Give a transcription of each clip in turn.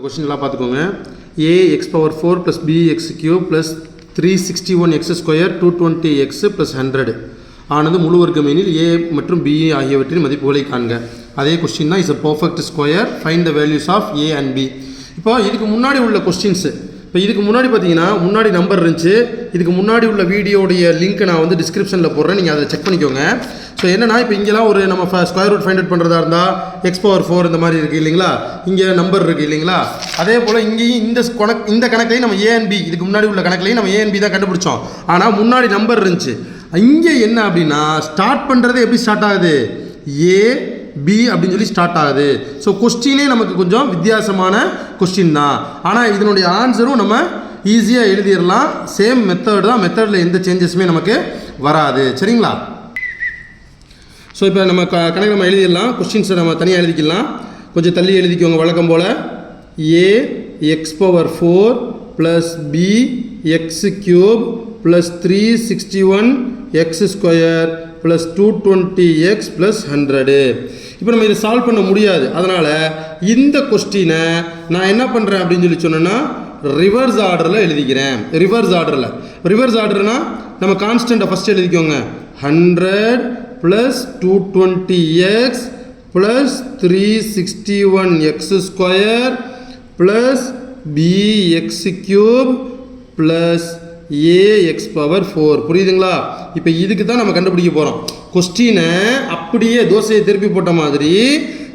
Question எல்லாம் பார்த்துக்கோங்க. A x power four plus B x cube plus three sixty one x square two twenty x plus hundred ஆனது முழு வர்க்கமெனில் ஏ மற்றும் B ஆகியவற்றின் மதிப்புகளை காண்க. அதே கொஸ்டின் தான் is a perfect square find the values of A and B இப்போ இதுக்கு முன்னாடி உள்ள கொஸ்டின்ஸு இப்போ இதுக்கு முன்னாடி பார்த்தீங்கன்னா முன்னாடி நம்பர் இருந்துச்சு. இதுக்கு முன்னாடி உள்ள வீடியோடைய லிங்க்கை நான் வந்து டிஸ்கிரிப்ஷனில் போடுறேன். நீங்கள் அதை செக் பண்ணிக்கோங்க. ஸோ என்னன்னா இப்போ இங்கெல்லாம் ஒரு நம்ம ஸ்கொயர் ரூட் ஃபைண்ட் அவுட் பண்ணுறதா இருந்தால் எக்ஸ் பவர் ஃபோர் இந்த மாதிரி இருக்குது இல்லைங்களா? இங்கே நம்பர் இருக்குது இல்லைங்களா? அதே போல் இங்கேயும் இந்த கணக்கு இந்த கணக்குலையும் நம்ம ஏஎன்பி இதுக்கு முன்னாடி உள்ள கணக்குலையும் நம்ம ஏஎன்பி தான் கண்டுபிடிச்சோம். ஆனால் முன்னாடி நம்பர் இருந்துச்சு. இங்கே என்ன அப்படின்னா ஸ்டார்ட் பண்ணுறது எப்படி ஸ்டார்ட் ஆகுது? ஏ பி அப்படின்னு சொல்லி ஸ்டார்ட் ஆகுது. ஸோ கொஸ்டினே நமக்கு கொஞ்சம் வித்தியாசமான கொஸ்டின் தான். ஆனால் இதனுடைய ஆன்சரும் நம்ம ஈஸியாக எழுதிடலாம். சேம் மெத்தட் தான் மெத்தடில் எந்த சேஞ்சஸுமே நமக்கு வராது. சரிங்களா? ஸோ இப்போ நம்ம க கணக்கு நம்ம எழுதிடலாம். கொஸ்டின்ஸை நம்ம தனியாக எழுதிக்கலாம். கொஞ்சம் தள்ளி எழுதிக்கோங்க வழக்கம் போல். A x power four plus B x cube plus three sixty one x square plus two twenty x plus hundred இப்போ நம்ம இதை சால்வ் பண்ண முடியாது. அதனால் இந்த கொஸ்டினை நான் என்ன பண்ணுறேன் அப்படின்னு சொல்லி சொன்னேன்னா ரிவர்ஸ் ஆர்டரில் எழுதிக்கிறேன். ரிவர்ஸ் ஆர்டரில் ரிவர்ஸ் ஆர்டர்னால் நம்ம கான்ஸ்டண்ட்டை ஃபஸ்ட் எழுதிக்கோங்க. Hundred plus two twenty x plus three sixty one x square plus B x cube plus A x power four புரியுதுங்களா? இப்போ இதுக்கு தான் நம்ம கண்டுபிடிக்க போகிறோம் கொஸ்டினை அப்படியே தோசையை திருப்பி போட்ட மாதிரி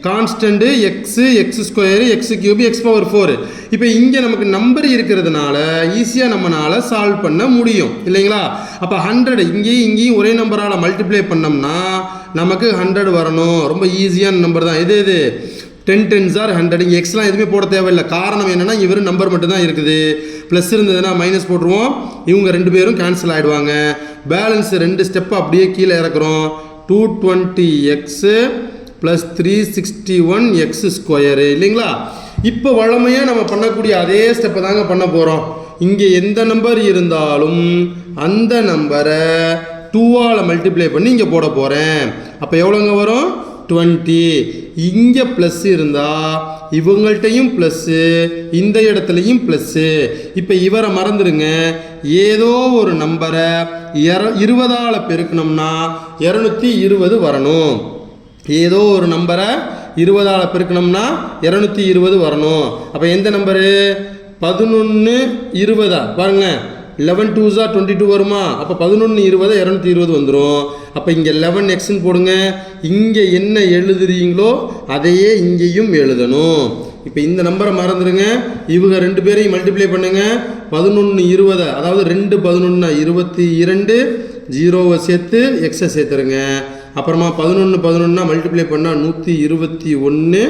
constant x x square x cube x power four இப்போ இங்கே நமக்கு நம்பர் இருக்கிறதுனால ஈஸியாக நம்மளால் சால்வ் பண்ண முடியும். இல்லைங்களா? அப்போ ஹண்ட்ரட் இங்கேயும் இங்கேயும் ஒரே நம்பரால் மல்டிப்ளை பண்ணோம்னா நமக்கு ஹண்ட்ரட் வரணும். ரொம்ப ஈஸியான நம்பர் தான். இது இது டென் டென்ஸ் ஆர் ஹண்ட்ரட் இங்கே எக்ஸ்லாம் எதுவுமே போட தேவையில்லை. காரணம் என்னென்னா இவர் நம்பர் மட்டும் தான் இருக்குது. ப்ளஸ் இருந்ததுன்னா மைனஸ் போட்டுருவோம். இவங்க ரெண்டு பேரும் கேன்சல் ஆகிடுவாங்க பேலன்ஸ் ரெண்டு ஸ்டெப் அப்படியே கீழே இறக்குறோம். Two twenty x plus three sixty one x square இல்லைங்களா? இப்போ வழமையாக நம்ம பண்ணக்கூடிய அதே ஸ்டெப்பை தாங்க பண்ண போகிறோம் இங்கே எந்த நம்பர் இருந்தாலும் அந்த நம்பரை டூவால் மல்டிப்ளை பண்ணி இங்கே போட போகிறேன் அப்போ எவ்வளோங்க வரும்? டுவெண்ட்டி இங்கே ப்ளஸ் இருந்தால் இவங்கள்ட்டையும் ப்ளஸ்ஸு இந்த இடத்துலையும் ப்ளஸ்ஸு இப்போ இவரை மறந்துடுங்க ஏதோ ஒரு நம்பரை இர இருபதால் பெருக்கணும்னா இரநூத்தி இருபது வரணும். ஏதோ ஒரு நம்பரை இருபதால் பெருக்கணும்னா இரநூத்தி இருபது வரணும். அப்போ எந்த நம்பரு? பதினொன்று இருபதா? பாருங்க. லெவன் டூ ஜா டுவெண்ட்டி டூ வருமா? அப்போ பதினொன்று இருபது இரநூத்தி இருபது வந்துடும் அப்போ இங்கே லெவன் எக்ஸ்ன்னு போடுங்க. இங்கே என்ன எழுதுறீங்களோ அதையே இங்கேயும் எழுதணும். இப்போ இந்த நம்பரை மறந்துடுங்க இவங்க ரெண்டு பேரையும் மல்டிப்ளை பண்ணுங்க. பதினொன்று இருபதை? அதாவது ரெண்டு பதினொன்று இருபத்தி இரண்டு ஜீரோவை சேர்த்து எக்ஸை சேர்த்துருங்க. அப்புறமா பதினொன்று பதினொன்னா மல்டிப்ளை பண்ணால் நூற்றி இருபத்தி ஒன்று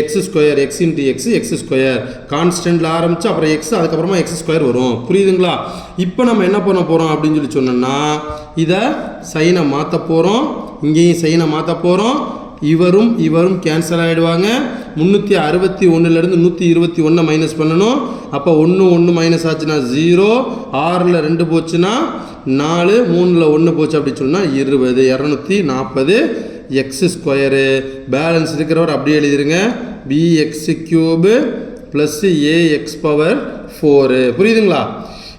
x square x into x x square கான்ஸ்டன்ட்டில் ஆரம்பித்து அப்புறம் எக்ஸ் அதுக்கப்புறமா எக்ஸ் ஸ்கொயர் வரும். புரியுதுங்களா? இப்போ நம்ம என்ன பண்ண போகிறோம் அப்படின்னு சொல்லி சொன்னோம்னா இதை சைனை மாற்ற போகிறோம் இங்கேயும் சைனை மாற்ற போகிறோம் இவரும் இவரும் கேன்சல் ஆகிடுவாங்க முந்நூற்றி அறுபத்தி ஒன்றுலேருந்து நூற்றி இருபத்தி ஒன்றை மைனஸ் பண்ணணும். அப்போ ஒன்று ஒன்று மைனஸ் ஆச்சுன்னா ஜீரோ ஆறில் ரெண்டு போச்சுன்னா நாலு மூணில் ஒன்று போச்சு அப்படி சொன்னால் இருபது இரநூத்தி நாற்பது எக்ஸ் ஸ்கொயரு பேலன்ஸ் இருக்கிறவர் அப்படியே எழுதிருங்க. B x cube plus A x power four புரியுதுங்களா?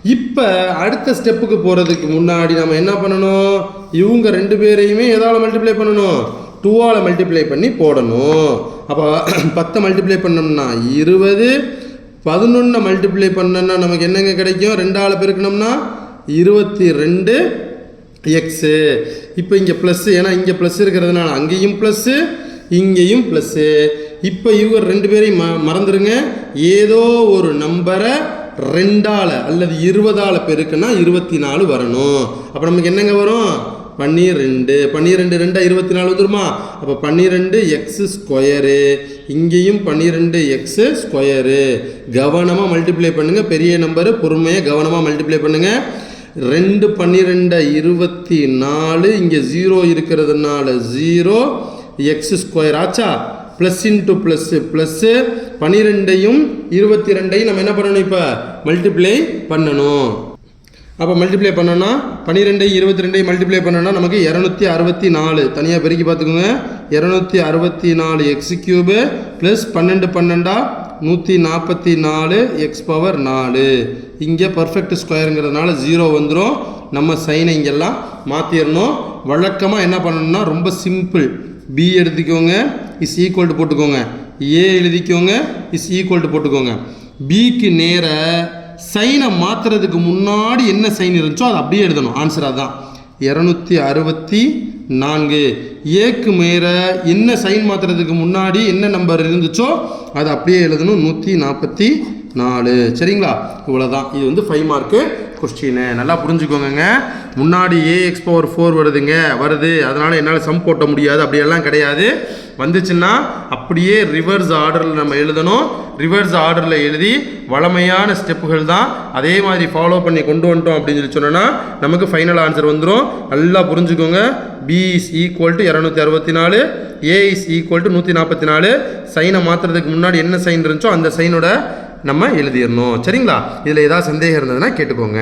இப்போ அடுத்த ஸ்டெப்புக்கு போகிறதுக்கு முன்னாடி நம்ம என்ன பண்ணணும்? இவங்க ரெண்டு பேரையுமே எதால் மல்டிப்ளை பண்ணணும்? டூவால் மல்டிப்ளை பண்ணி போடணும். அப்போ பத்தை மல்டிப்ளை பண்ணோம்னா இருபது பதினொன்றை மல்டிப்ளை பண்ணோன்னா நமக்கு என்னங்க கிடைக்கும்? ரெண்டால் பெருக்கணும்னா இருபத்தி ரெண்டு எக்ஸு இப்போ இங்கே ப்ளஸ்ஸு ஏன்னா இங்கே ப்ளஸ் இருக்கிறதுனால அங்கேயும் ப்ளஸ்ஸு இங்கேயும் ப்ளஸ்ஸு இப்போ இவங்க ரெண்டு பேரையும் ம மறந்துடுங்க ஏதோ ஒரு நம்பரை ரெண்டால் அல்லது இருபதால் பெருக்குன்னா இருபத்தி நாலு வரணும். அப்போ நமக்கு என்னங்க வரும்? பன்னிரெண்டு. பன்னிரெண்டு ரெண்டாக இருபத்தி நாலு வந்துருமா? அப்போ பன்னிரெண்டு எக்ஸு ஸ்கொயரு இங்கேயும் பன்னிரெண்டு எக்ஸு ஸ்கொயரு கவனமாக மல்டிப்ளை பண்ணுங்கள் பெரிய நம்பரு பொறுமையாக கவனமாக மல்டிப்ளை பண்ணுங்கள் ரெண்டு பன்னிரெண்டு இருபத்தி நாலு இங்கே ஜீரோ இருக்கிறதுனால ஜீரோ எக்ஸ் ஸ்கொயர் ஆச்சா? ப்ளஸ் இன்ட்டு ப்ளஸ்ஸு ப்ளஸ்ஸு பன்னிரெண்டையும் இருபத்தி ரெண்டையும் நம்ம என்ன பண்ணணும் இப்போ? மல்டிப்ளை பண்ணணும். அப்போ மல்டிப்ளை பண்ணோன்னா பன்னிரெண்டு இருபத்தி ரெண்டையும் மல்டிப்ளை பண்ணோன்னா நமக்கு இரநூத்தி அறுபத்தி நாலு. தனியாக பெருக்கி பார்த்துக்கோங்க. இரநூத்தி அறுபத்தி நாலு எக்ஸ் கியூபு ப்ளஸ் பன்னெண்டு பன்னெண்டா நூற்றி நாற்பத்தி நாலு எக்ஸ் பவர் நாலு. இங்கே பர்ஃபெக்ட் ஸ்கொயருங்கிறதுனால ஜீரோ வந்துடும் நம்ம சைனை இங்கெல்லாம் மாற்றிடணும் வழக்கமாக என்ன பண்ணணும்னா ரொம்ப சிம்பிள் பி எடுத்துக்கோங்க இஸ் ஈக்குவோல்டு போட்டுக்கோங்க. ஏ எழுதிக்கோங்க இஸ் ஈக்குவல்டு போட்டுக்கோங்க. பிக்கு நேர சைனை மாற்றுறதுக்கு முன்னாடி என்ன சைன் இருந்துச்சோ அதை அப்படியே எழுதணும். ஆன்சர் அதுதான் இரநூத்தி அறுபத்தி நான்கு. ஏக்கு மேற என்ன சைன் மாற்றுறதுக்கு முன்னாடி என்ன நம்பர் இருந்துச்சோ அது அப்படியே எழுதணும். நூற்றி நாற்பத்தி நாலு. சரிங்களா? இவ்வளோதான் இது வந்து ஃபைவ் மார்க்கு கொஸ்டின் நல்லா புரிஞ்சுக்கோங்க முன்னாடி ஏஎக்ஸ் பவர் ஃபோர் வருதுங்க வருது. அதனால் என்னால் சம் போட்ட முடியாது அப்படியெல்லாம் கிடையாது. வந்துச்சுன்னா அப்படியே ரிவர்ஸ் ஆர்டரில் நம்ம எழுதணும். ரிவர்ஸ் ஆர்டரில் எழுதி வளமையான ஸ்டெப்புகள் தான் அதே மாதிரி ஃபாலோ பண்ணி கொண்டு வந்துட்டோம் அப்படின்னு சொல்லி சொன்னோன்னா நமக்கு ஃபைனல் ஆன்சர் வந்துடும் நல்லா புரிஞ்சுக்கோங்க. பி இஸ் ஈக்குவல் டு இரநூத்தி அறுபத்தி நாலு ஏ இஸ் ஈக்குவல் டு நூற்றி நாற்பத்தி நாலு. சைனை மாற்றுறதுக்கு முன்னாடி என்ன சைன் இருந்துச்சோ அந்த சைனோட நம்ம எழுதிடணும். சரிங்களா? இதில் ஏதாவது சந்தேகம் இருந்ததுன்னா கேட்டுக்கோங்க.